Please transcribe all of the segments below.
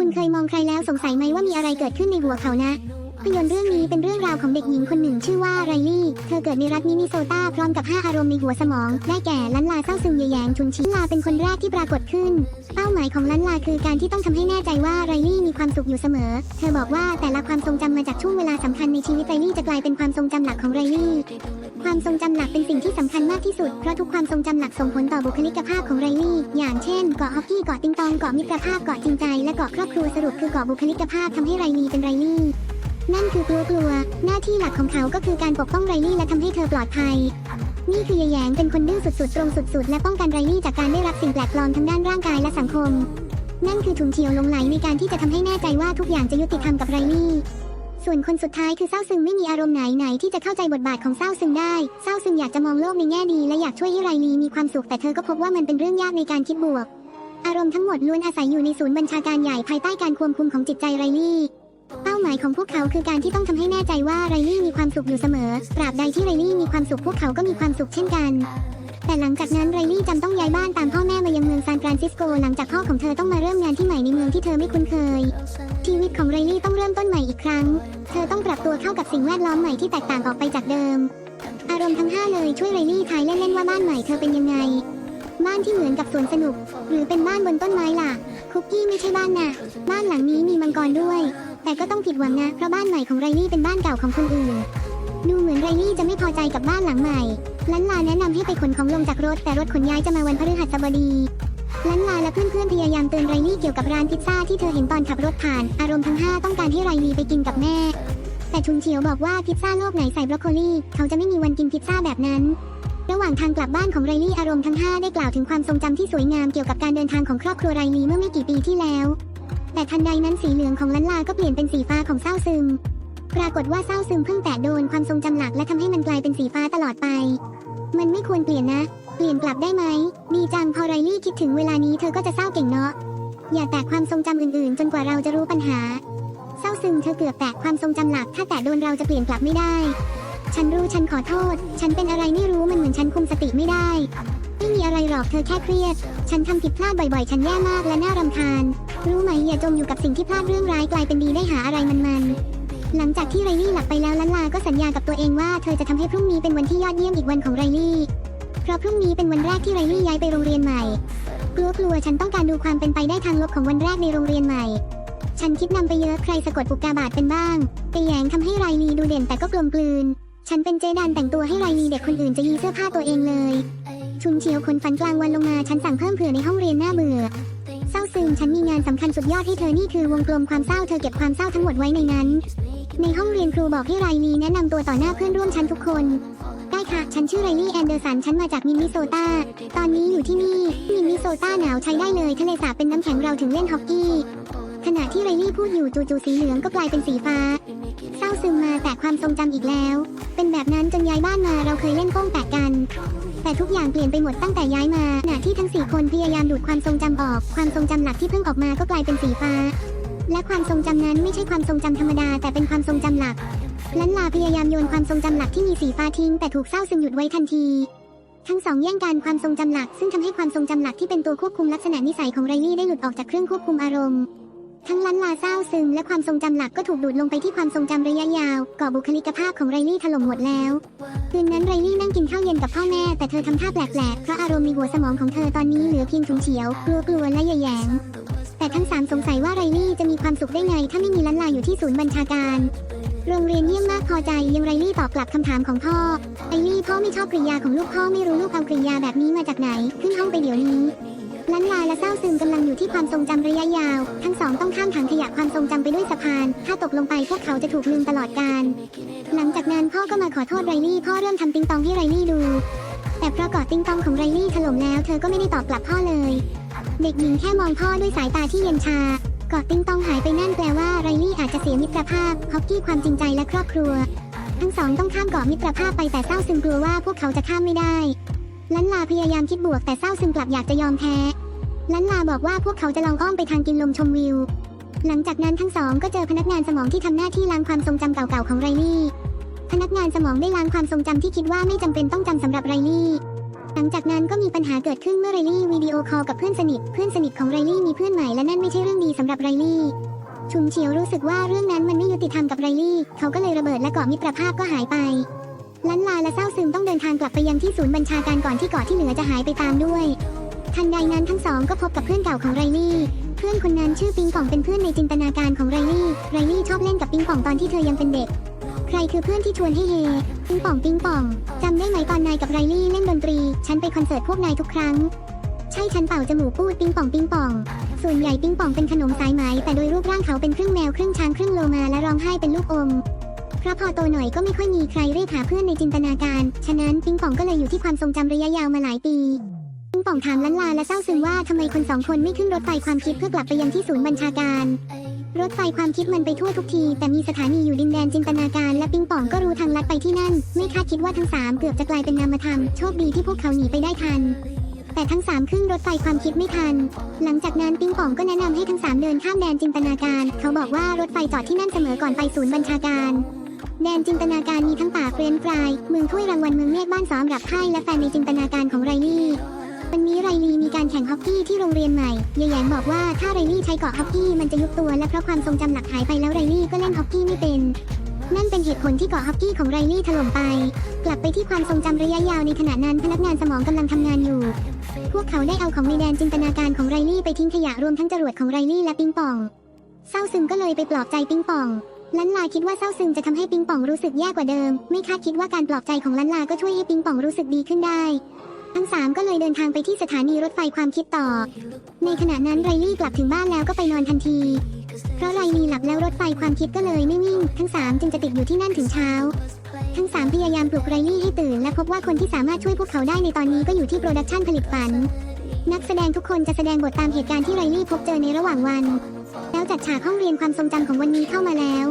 คุณเคยมองใครแล้วสงสัยไหมว่ามีอะไรเกิดขึ้นในหัวเขานะภาพยนตร์เรื่องนี้เป็นเรื่องราวของเด็กหญิงคนหนึ่งชื่อว่าไรลี่ เธอเกิดในรัฐมินนิโซตาพร้อมกับ 5 อารมณ์ในหัวสมอง ได้แก่ลันลาเศร้าซึมเยแยงชุนชิลันลาเป็นคนแรกที่ปรากฏขึ้น เป้าหมายของลันลาคือการที่ต้องทำให้แน่ใจว่าไรลี่มีความสุขอยู่เสมอ เธอบอกว่าแต่ละความทรงจำมาจากช่วงเวลาสำคัญในชีวิตไรลี่จะกลายเป็นความทรงจำหลักของไรลี่ ความทรงจำหลักเป็นสิ่งที่สำคัญมากที่สุด เพราะทุกความทรงจำหลักส่งผลต่อบุคลิกภาพของไรลี่ อย่างเช่น เกาะฮอกกี้ เกาะติงตอง เกาะมิตรภาพ เกาะจริงใจ และเกาะครอบครัว สรุปคือเกาะบุคลิกภาพทำให้ไรลี่เป็นไรลี่ นั่นคือกลัวกลัว หน้าที่หลักของเขาก็คือการปกป้องไรลี่และทำให้เธอปลอดภัย นี่คือยายแยงเป็นคนดื้อสุดๆ ตรงสุดๆ และป้องกันไรลี่จากการได้รับสิ่งแปลกปลอมทั้งด้านร่างกายและสังคม นั่นคือถุงเฉียวลงไหลในการที่จะทำให้แน่ใจว่าทุกอย่างจะยุติธรรมกับไรลี่ ส่วนคนสุดท้ายคือเศร้าซึมไม่มีอารมณ์ไหนไหนที่จะเข้าใจบทบาทของเศร้าซึมได้เศร้าซึมอยากจะมองโลกในแง่ดีและอยากช่วยให้ไรลีมีความสุขแต่เธอก็พบว่ามันเป็นเรื่องยากในการคิดบวก อารมณ์ทั้งหมดล้วนอาศัยอยู่ในศูนย์บัญชาการใหญ่ภายใต้การควบคุมของจิตใจไรลี่เป้าหมายของพวกเขาคือการที่ต้องทำให้แน่ใจว่าไรลี่มีความสุขอยู่เสมอ ตราบใดที่ไรลี่มีความสุขพวกเขาก็มีความสุขเช่นกัน แต่หลังจากนั้นไรลี่จำต้องย้ายบ้านตามพ่อแม่มายังเมืองซานฟรานซิสโก หลังจากพ่อของเธอต้องมาเริ่มงานที่ใหม่ในเมืองที่เธอไม่คุ้นเคย ชีวิตของไรลี่ต้องเริ่มต้นใหม่อีกครั้ง เธอต้องปรับตัวเข้ากับสิ่งแวดล้อมใหม่ที่แตกต่างออกไปจากเดิม อารมณ์ทั้งห้าเลยช่วยไรลี่ทายเล่นๆว่าบ้านใหม่เธอเป็นยังไง บ้านที่เหมือนกับสวนสนุก หรือเป็นบ้านบนต้นไม้ล่ะ คุกกี้ไม่ใช่บ้านนะบ้านหลังนี้มีมังกรด้วย แต่ก็ต้องผิดหวังนะเพราะบ้านใหม่ของไรลี่เป็นบ้านเก่าของคนอื่น ดูเหมือนไรลี่จะไม่พอใจกับบ้านหลังใหม่ ลันลาแนะนำให้ไปขนของลงจากรถ แต่รถขนย้ายจะมาวันพฤหัสบดีลันลาและเพื่อนๆพยายามเตือนไรลี่เกี่ยวกับร้านพิซซ่าที่เธอเห็นตอนขับรถผ่าน อารมณ์ทั้งห้าต้องการให้ไรลี่ไปกินกับแม่ แต่ชุนเฉียวบอกว่าพิซซ่าโลกไหนใส่บรอกโคลีเขาจะไม่มีวันกินพิซซ่าแบบนั้น ระหว่างทางกลับบ้านของไรลี่อารมณ์ทั้งห้าได้กล่าวถึงความทรงจำที่สวยงามเกี่ยวกับการเดินทางของครอบครัวไรลี่เมื่อไม่กี่ปีที่แล้ว แต่ทันใดนั้นสีเหลืองของลันลาก็เปลี่ยนเป็นสีฟ้าของเศร้าซึม ปรากฏว่าเศร้าซึมเพิ่งแตะโดนความทรงจำหลักและทำให้มันกลายเป็นสีฟ้าตลอดไป มันไม่ควรเปลี่ยนนะ เปลี่ยนกลับได้ไหม ดีจังพอไรลี่คิดถึงเวลานี้เธอก็จะเศร้าเก่งเนาะ อย่าแตะความทรงจำอื่นๆ จนกว่าเราจะรู้ปัญหา เศร้าซึมเธอเกือบแตะความทรงจำหลัก ถ้าแตะโดนเราจะเปลี่ยนกลับไม่ได้ ฉันรู้ฉันขอโทษ ฉันเป็นอะไรไม่รู้มันเหมือนฉันคุมสติไม่ได้ไม่มีอะไรหรอกเธอแค่เครียด ฉันทำผิดพลาดบ่อยๆ ฉันแย่มากและน่ารำคาญ รู้ไหมอย่าจมอยู่กับสิ่งที่พลาดเรื่องร้ายกลายเป็นดีได้หาอะไรมันๆ หลังจากที่ไรลี่หลับไปแล้วลันลาก็สัญญากับตัวเองว่าเธอจะทำให้พรุ่งนี้เป็นวันที่ยอดเยี่ยมอีกวันของไรลี่ เพราะพรุ่งนี้เป็นวันแรกที่ไรลี่ย้ายไปโรงเรียนใหม่ กลัวกลัวฉันต้องการดูความเป็นไปได้ทางลบของวันแรกในโรงเรียนใหม่ ฉันคิดนำไปเยอะใครสะกดอุกกาบาตเป็นบ้างไปแยงทำให้ไรลี่ดูเด่นแต่ก็กลมกลืน ฉันเป็นเจดันแต่งตัวให้ไรลี่เด็กคนอื่นจะยีเสื้อผ้าตัวเองเลย ชุนเฉียวขนฝันกลางวันลงมาฉันสั่งเพิ่มเผื่อในห้องเรียนหน้าเบื่อเศร้าซึมฉันมีงานสำคัญสุดยอดให้เธอนี่คือวงกลมความเศร้าเธอเก็บความเศร้าทั้งหมดไว้ในนั้น ในห้องเรียนครูบอกให้ไรลีแนะนำตัวต่อหน้าเพื่อนร่วมชั้นทุกคน ได้ค่ะ ฉันชื่อไรลี่แอนเดอร์สัน ฉันมาจากมินนิโซตา ตอนนี้อยู่ที่นี่ มินนิโซตาหนาวใช้ได้เลย ทะเลสาบเป็นน้ำแข็งเราถึงเล่นฮอกกี้ ขณะที่ไรลี่พูดอยู่จู่ๆสีเหลืองก็กลายเป็นสีฟ้า เศร้าซึมมาแต่ความทรงจำอีกแล้ว เป็นแบบนั้นจนย้ายบ้านมาเราเคยเล่นโป้งแตกกันแต่ทุกอย่างเปลี่ยนไปหมดตั้งแต่ย้ายมาขณะที่ทั้งสี่คนพยายามดูดความทรงจำออก ความทรงจำหลักที่เพิ่งออกมาก็กลายเป็นสีฟ้า และความทรงจำนั้นไม่ใช่ความทรงจำธรรมดาแต่เป็นความทรงจำหลักลันลาพยายามโยนความทรงจำหลักที่มีสีฟ้าทิ้งแต่ถูกเศร้าซึมหยุดไว้ทันที ทั้งสองแย่งกันความทรงจำหลัก ซึ่งทำให้ความทรงจำหลักที่เป็นตัวควบคุมลักษณะนิสัยของไรลี่ได้หลุดออกจากเครื่องควบคุมอารมณ์ทั้งลันลาเศร้าซึมและความทรงจำหลักก็ถูกดูดลงไปที่ความทรงจำระยะยาว ก่อบุคลิกภาพของไรลี่ถล่มหมดแล้วคืนนั้นไรลี่นั่งกินข้าวเย็นกับพ่อแม่แต่เธอทำท่าแปลกๆเพราะอารมณ์ในหัวสมองของเธอตอนนี้เหลือเพียงถุงเฉียวกลัวๆและแยงๆ แต่ทั้งสามสงสัยว่าไรลี่จะมีความสุขได้ไง ถ้าไม่มีลันลาอยู่ที่ศูนย์บัญชาการ โรงเรียนเยี่ยมมากพอใจยังไรลี่ตอบกลับคำถามของพ่อไรลี่พ่อไม่ชอบกริยาของลูกพ่อไม่รู้ลูกเอากริยาแบบนี้มาจากไหน ขึ้นห้องไปเดี๋ยวนี้ลันลาและเศร้าซึมกำลังอยู่ที่ความทรงจำระยะยาว ทั้งสองต้องข้ามถังขยะความทรงจำไปด้วยสะพาน ถ้าตกลงไปพวกเขาจะถูกลืมตลอดกาลหลังจากนั้นพ่อก็มาขอโทษไรลี่พ่อเริ่มทำติงตองให้ไรลี่ดู แต่เพราะกาะติงตองของไรลี่ถล่มแล้ว เธอก็ไม่ได้ตอบกลับพ่อเลย เด็กหญิงแค่มองพ่อด้วยสายตาที่เย็นชาเกาะติ้งต้องหายไปนั่นแปลว่าไรลี่อาจจะเสียมิตรภาพฮอกกี้ความจริงใจและครอบครัว ทั้งสองต้องข้ามเกาะมิตรภาพไปแต่เศร้าซึมกลัวว่าพวกเขาจะข้ามไม่ได้ ลันลาพยายามคิดบวกแต่เศร้าซึมกลับอยากจะยอมแพ้ ลันลาบอกว่าพวกเขาจะลองอ้อมไปทางกินลมชมวิว หลังจากนั้นทั้งสองก็เจอพนักงานสมองที่ทำหน้าที่ล้างความทรงจำเก่าๆของไรลี่ พนักงานสมองได้ล้างความทรงจำที่คิดว่าไม่จำเป็นต้องจำสำหรับไรลี่ ลังจากนั้นก็มีปัญหาเกิดขึ้นเมื่อไรลี่วิดีโอคอลกับเพื่อนสนิท เพื่อนสนิทของไรลี่มีเพื่อนใหม่และนั่นไม่ใช่เรื่องดีสำหรับไรลี่ชุนเฉียวรู้สึกว่าเรื่องนั้นมันไม่ยุติธรรมกับไรลี่ เขาก็เลยระเบิดและเกาะมิตรภาพก็หายไปลันลาและเศร้าซึมต้องเดินทางกลับไปยังที่ศูนย์บัญชาการก่อนที่เกาะที่เหลือจะหายไปตามด้วย ทันใดนั้นทั้งสองก็พบกับเพื่อนเก่าของไรลี่ เพื่อนคนนั้นชื่อปิงป่องเป็นเพื่อนในจินตนาการของไรลี่ ไรลี่ชอบเล่นกับปิงป่องตอนที่เธอยังเป็นเด็ก ใครคือเพื่อนที่ชวนให้เฮ ปิงป่องปิงป่อง จำได้ไหมตอนนายกับไรลี่เล่นดนตรี ฉันไปคอนเสิร์ตพวกนายทุกครั้ง ใช่ฉันเป่าจมูกพูดปิงป่องปิงป่อง ส่วนใหญ่ปิงป่องเป็นขนมสายไหม แต่โดยรูปร่างเขาเป็นครึ่งแมวครึ่งช้างครึ่งโลมาและร้องไห้เป็นลูกอมเพราะพอโตหน่อยก็ไม่ค่อยมีใครเรียกหาเพื่อนในจินตนาการ ฉะนั้นปิงป่องก็เลยอยู่ที่ความทรงจำระยะยาวมาหลายปีปิงป่องถามลันลาและเศร้าซึมว่าทำไมคนสองคนไม่ขึ้นรถไฟความคิดเพื่อกลับไปยังที่ศูนย์บัญชาการ รถไฟความคิดมันไปทั่วทุกที แต่มีสถานีอยู่ดินแดนจินตนาการและปิงป่องก็รู้ทางลัดไปที่นั่น ไม่คาดคิดว่าทั้งสามเกือบจะกลายเป็นนามธรรม โชคดีที่พวกเขาหนีไปได้ทัน แต่ทั้งสามขึ้นรถไฟความคิดไม่ทัน หลังจากนั้นปิงป่องก็แนะนำให้ทั้งสามเดินข้ามแดนจินตนาการ เขาบอกว่ารถไฟจอดที่นั่นเสมอก่อนไปศูนย์บัญชาการแดนจินตนาการมีทั้งป่าเฟรนช์ฟรายเมืองถ้วยรางวัลเมืองเมฆบ้านซ้อมรับไพ่และแฟนในจินตนาการของไรลี่ วันนี้ไรลีมีการแข่งฮอกกี้ที่โรงเรียนใหม่เยายแยงบอกว่าถ้าไรลี่ใช้เกาะฮอกกี้มันจะยุบตัวและเพราะความทรงจำหลักหายไปแล้วไรลี่ก็เล่นฮอกกี้ไม่เป็น นั่นเป็นเหตุผลที่เกาะฮอกกี้ของไรลี่ถล่มไป กลับไปที่ความทรงจำระยะยาวในขณะนั้นพนักงานสมองกำลังทำงานอยู่ พวกเขาได้เอาของในแดนจินตนาการของไรลี่ไปทิ้งขยะรวมทั้งจรวดของไรลี่และปิงปอง เศร้าซึมก็เลยไปปลอบใจปิงปองลันลาคิดว่าเศร้าซึมจะทำให้ปิงปองรู้สึกแย่กว่าเดิม ไม่คาดคิดว่าการปลอบใจของลันลาก็ช่วยให้ปิงปองรู้สึกดีขึ้นได้ ทั้งสามก็เลยเดินทางไปที่สถานีรถไฟความคิดต่อ ในขณะนั้นไรลี่กลับถึงบ้านแล้วก็ไปนอนทันที เพราะไรลี่หลับแล้วรถไฟความคิดก็เลยไม่วิ่ง ทั้งสามจึงจะติดอยู่ที่นั่นถึงเช้า ทั้งสามพยายามปลุกไรลี่ให้ตื่น และพบว่าคนที่สามารถช่วยพวกเขาได้ในตอนนี้ก็อยู่ที่โปรดักชันผลิตฝัน นักแสดงทุกคนจะแสดงบทตามเหตุการณ์ที่ไรลี่พบเจอในระหว่างวัน แล้วจัดฉากห้องเรียนความทรงจำของวันนี้เข้ามาแล้ว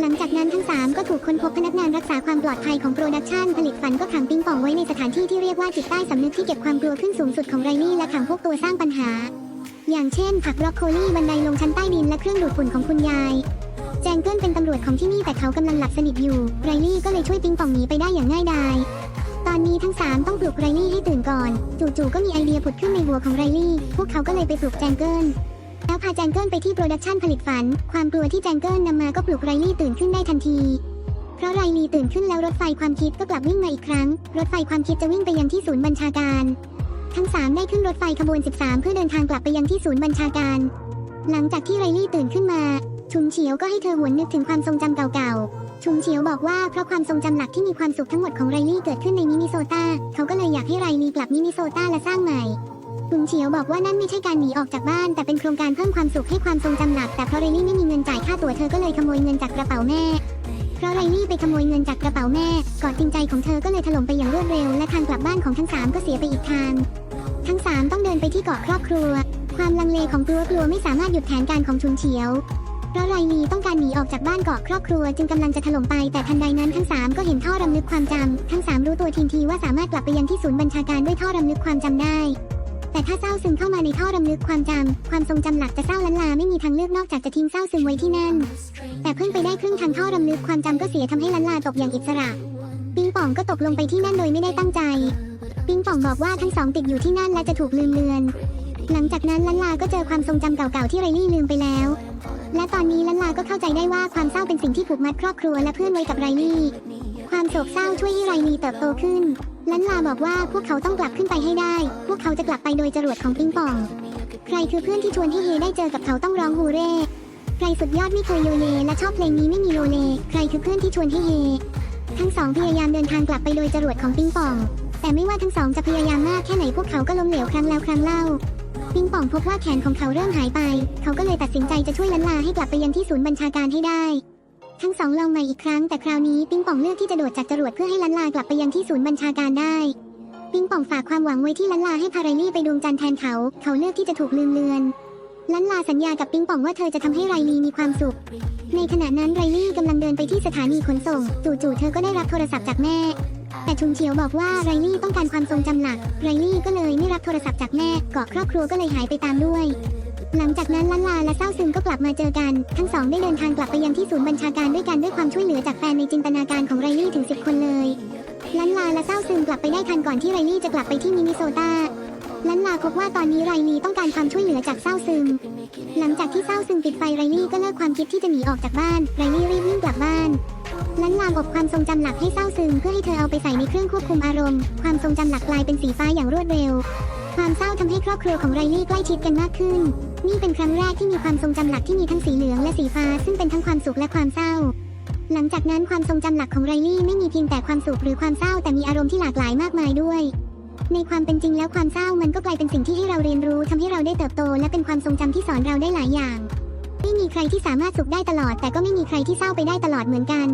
หลังจากนั้นทั้ง 3 ก็ถูกค้นพบพนักงานรักษาความปลอดภัยของโปรดักชันผลิตฝันก็ขังปิงปองไว้ในสถานที่ที่เรียกว่าจิตใต้สำนึกที่เก็บความกลัวขึ้นสูงสุดของไรลี่และขังพวกตัวสร้างปัญหา อย่างเช่น ผักบรอกโคลีบันไดลงชั้นใต้ดินและเครื่องดูดฝุ่นของคุณยาย แจงเกิลเป็นตำรวจของที่นี่แต่เขากำลังหลับสนิทอยู่ ไรลี่ก็เลยช่วยปิงปองหนีไปได้อย่างง่ายดายตอนนี้ทั้ง 3 ต้องปลุกไรลี่ให้ตื่นก่อน จู่ๆก็มีไอเดียผุดขึ้นในหัวของไรลี่ พวกเขาก็เลยไปปลุกแจงเกิล แล้วพาแจงเกิลไปที่โปรดักชันผลิตฝัน ความกลัวที่แจงเกิลนำมาก็ปลุกไรลี่ตื่นขึ้นได้ทันที เพราะไรลี่ตื่นขึ้นแล้วรถไฟความคิดก็กลับวิ่งมาอีกครั้ง รถไฟความคิดจะวิ่งไปยังที่ศูนย์บัญชาการ ทั้งสามได้ขึ้นรถไฟขบวน 13 เพื่อเดินทางกลับไปยังที่ศูนย์บัญชาการ หลังจากที่ไรลี่ตื่นขึ้นมา ชุนเฉียวก็ให้เธอหวนนึกถึงความทรงจำเก่าๆ ชุนเฉียวบอกว่าเพราะความทรงจำหลักที่มีความสุขทั้งหมดของไรลี่เกิดขึ้นในมินนิโซตาเขาก็เลยอยากให้ไรลี่กลับมินนิโซตาและสร้างใหม่ ชุนเฉียวบอกว่านั่นไม่ใช่การหนีออกจากบ้าน แต่เป็นโครงการเพิ่มความสุขให้ความทรงจำหลัก แต่เพราะไรลี่ไม่มีเงินจ่ายค่าตั๋วเธอก็เลยขโมยเงินจากกระเป๋าแม่ เพราะไรลี่ไปขโมยเงินจากกระเป๋าแม่กอนจริงใจของเธอก็เลยถล่มไปอย่างรวดเร็ว และทางกลับบ้านของทั้งสามก็เสียไปอีกทาง ทั้งสามต้องเดินไปที่เกาะครอบครัว ความลังเลของกลัวกลัวไม่สามารถหยุดแผนการของชุนเฉียวเพราะไรลีต้องการหนีออกจากบ้านเกาะครอบครัวจึงกำลังจะถล่มไปแต่ทันใดนั้นทั้งสามก็เห็นท่อรำลึกความจำทั้งสามรู้ตัวทีทีว่าสามารถกลับไปยังที่ศูนย์บัญชาการด้วยท่อรำลึกความจำได้ แต่ถ้าเศร้าซึมเข้ามาในท่อรำลึกความจำ ความทรงจำหลักจะเศร้าล้านลาไม่มีทางเลือกนอกจากจะทิ้งเศร้าซึมไว้ที่นั่น แต่เพิ่งไปได้ครึ่งทางท่อรำลึกความจำก็เสียทำให้ล้านลาตกอย่างอิสระ ปิงป่องก็ตกลงไปที่นั่นโดยไม่ได้ตั้งใจ ปิงป่องบอกว่าทั้งสองติดอยู่ที่นั่นและจะถูกลืมเลือน หลังจากนั้นลันลาก็เจอความทรงจำเก่าๆที่ไรลี่ลืมไปแล้ว และตอนนี้ลันลาก็เข้าใจได้ว่าความเศร้าเป็นสิ่งที่ผูกมัดครอบครัวและเพื่อนไว้กับไรลี่ ความโศกเศร้าช่วยให้ไรลี่เติบโตขึ้น ลันลาบอกว่าพวกเขาต้องกลับขึ้นไปให้ได้ พวกเขาจะกลับไปโดยจรวดของปิงปอง ใครคือเพื่อนที่ชวนให้เฮได้เจอกับเขาต้องร้องฮูเร่ ใครสุดยอดไม่เคยโยเลและชอบเพลงนี้ไม่มีโลเล ใครคือเพื่อนที่ชวนให้เฮ ทั้งสองพยายามเดินทางกลับไปโดยจรวดของปิงปอง แต่ไม่ว่าทั้งสองจะพยายามมากแค่ไหนพวกเขาก็ล้มเหลวครั้งแล้วครั้งเล่าปิงป่องพบว่าแขนของเขาเริ่มหายไป เขาก็เลยตัดสินใจจะช่วยลันลาให้กลับไปยังที่ศูนย์บัญชาการให้ได้ ทั้งสองลองใหม่อีกครั้งแต่คราวนี้ปิงป่องเลือกที่จะโดดจากจรวดเพื่อให้ลันลากลับไปยังที่ศูนย์บัญชาการได้ ปิงป่องฝากความหวังไว้ที่ลันลาให้พาไรลี่ไปดวงจันทร์แทนเขา เขาเลือกที่จะถูกลืมเลือนลันลาสัญญากับปิงป่องว่าเธอจะทำให้ไรลี่มีความสุข ในขณะนั้นไรลี่กำลังเดินไปที่สถานีขนส่ง จู่ๆเธอก็ได้รับโทรศัพท์จากแม่ แต่ชุนเฉียวบอกว่าไรลี่ต้องการความทรงจำหลัก ไรลี่ก็เลยไม่รับโทรศัพท์จากแม่เกาะครอบครัวก็เลยหายไปตามด้วย หลังจากนั้นลันลาและเศร้าซึมก็กลับมาเจอกัน ทั้งสองได้เดินทางกลับไปยังที่ศูนย์บัญชาการด้วยกันด้วยความช่วยเหลือจากแฟนในจินตนาการของไรลี่ถึง 10 คนเลยลันลาและเศร้าซึมกลับไปได้ทันก่อนที่ไรลี่จะกลับไปที่มินิโซตาลันลาพบว่าตอนนี้ไรลี่ต้องการความช่วยเหลือจากเศร้าซึม หลังจากที่เศร้าซึมปิดไฟไรลี่ก็เลิกความคิดที่จะหนีออกจากบ้านไรลี่รีบวิ่งกลับบ้านลันลาบอกความทรงจำหลักให้เศร้าซึมเพื่อให้เธอเอาไปใส่ในเครื่องควบคุมอารมณ์ ความทรงจำหลักกลายเป็นสีฟ้าอย่างรวดเร็ว ความเศร้าทำให้ครอบครัวของไรลี่ใกล้ชิดกันมากขึ้น นี่เป็นครั้งแรกที่มีความทรงจำหลักที่มีทั้งสีเหลืองและสีฟ้า ซึ่งเป็นทั้งความสุขและความเศร้า หลังจากนั้นความทรงจำหลักของไรลี่ไม่มีเพียงแต่ความสุขหรือความเศร้าแต่มีอารมณ์ที่หลากหลายมากมายด้วย ในความเป็นจริงแล้วความเศร้ามันก็กลายเป็นสิ่งที่ให้เราเรียนรู้ทำให้เราได้เติบโต และเป็นความทรงจำที่สอนเราได้หลายอย่าง ไม่มีใครที่สามารถสุขได้ตลอด แต่ก็ไม่มีใครที่เศร้าไปได้ตลอดเหมือนกัน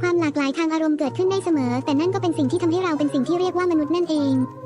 ความหลากหลายทางอารมณ์เกิดขึ้นได้เสมอ แต่นั่นก็เป็นสิ่งที่ทำให้เราเป็นสิ่งที่เรียกว่ามนุษย์นั่นเอง